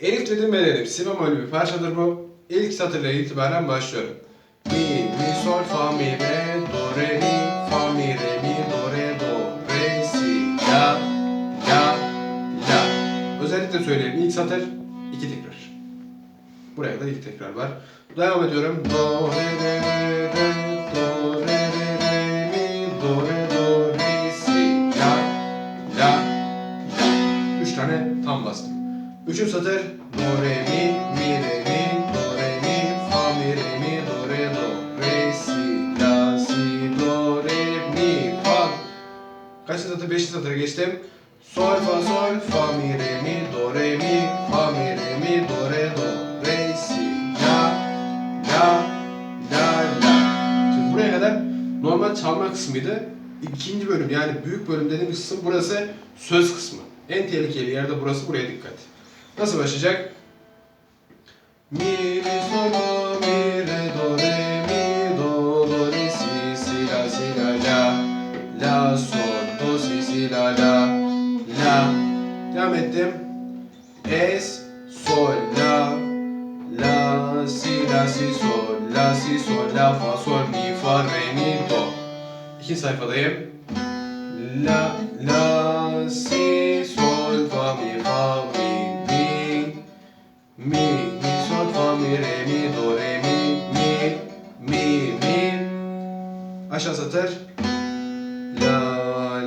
Elif dedim verelim. Si bemol bir parçadır bu. İlk satırla itibaren başlıyorum. Mi, mi, sol, fa, mi, re, do, re, mi, fa, mi, re, mi, do, re, do, re, si, la, la, la. Özellikle söyleyeyim. İlk satır iki tekrar. Buraya da iki tekrar var. Devam ediyorum. Do, re, re, re, re, do, re, re, re, mi, do, re, do, re, si, la, la, la. Üç tane tam bastım. Üçüncü satır. Do, re, mi, mi, re, mi, do, re, mi, fa, mi, re, mi, do, re, do, re, si, la, si, do, re, mi, fa. Kaçıncı satır? Beşinci satıra geçtim. Sol, fa, sol, fa, mi, re, mi, do, re, mi, fa, mi, re, mi, do, re, do, re, si, la, la, la, la. Şimdi buraya kadar normal çalma kısmıydı. İkinci bölüm yani büyük bölüm dediğimiz kısım burası söz kısmı. En tehlikeli yerde burası buraya dikkat. Nasıl başlayacak? Mi, mi, sol, do, mi, re, do, re, mi, do, do, re, si, si, la, si, la, la, la, sol, do, si, si, la, la, la. Devam ettim. Es, sol, la, la, si, la, si, sol, la, si, sol, la, fa, sol, mi, fa, re, mi, do. İkinci sayfadayım. La, la, si, re, mi, do, re, mi, mi, mi, mi. Aşağı satır. La,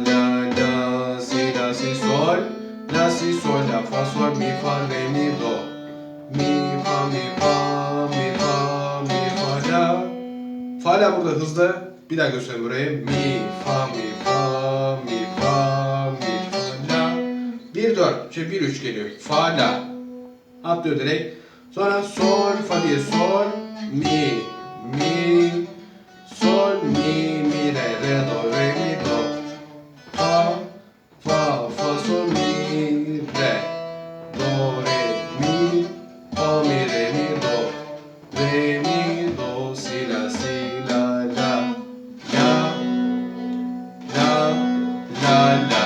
la, la, si, la, si, sol, la, si, sol, la, fa, sol, mi, fa, re, mi, do. Mi, fa, mi, fa, mi, fa, mi, fa, la. Fa la burada hızlı. Bir daha göstereyim burayı. Mi, fa, mi, fa, mi, fa, mi, fa, la. 1 4. Şey 1 3 geliyor. Fa la. Atlıyor direkt. Sonra sol fa diye sol mi mi sol mi mi re re do re mi do fa fa fa sol mi re do re mi fa mi re mi do re mi do si la si la la la la la la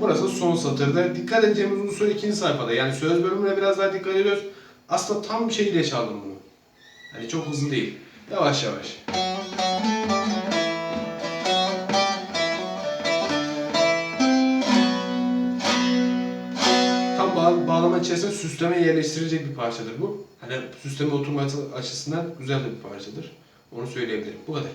Burası son satırda. Dikkat edeceğimiz unsur ikinci sayfada. Yani söz bölümüne biraz daha dikkat ediyoruz. Aslında tam şeyle çaldım bunu. Hani çok hızlı değil. Yavaş yavaş. Tam bağ bağlama içerisinde süsleme yerleştirilecek bir parçadır bu. Hani süsleme oturması açısından güzel de bir parçadır. Onu söyleyebilirim. Bu kadar.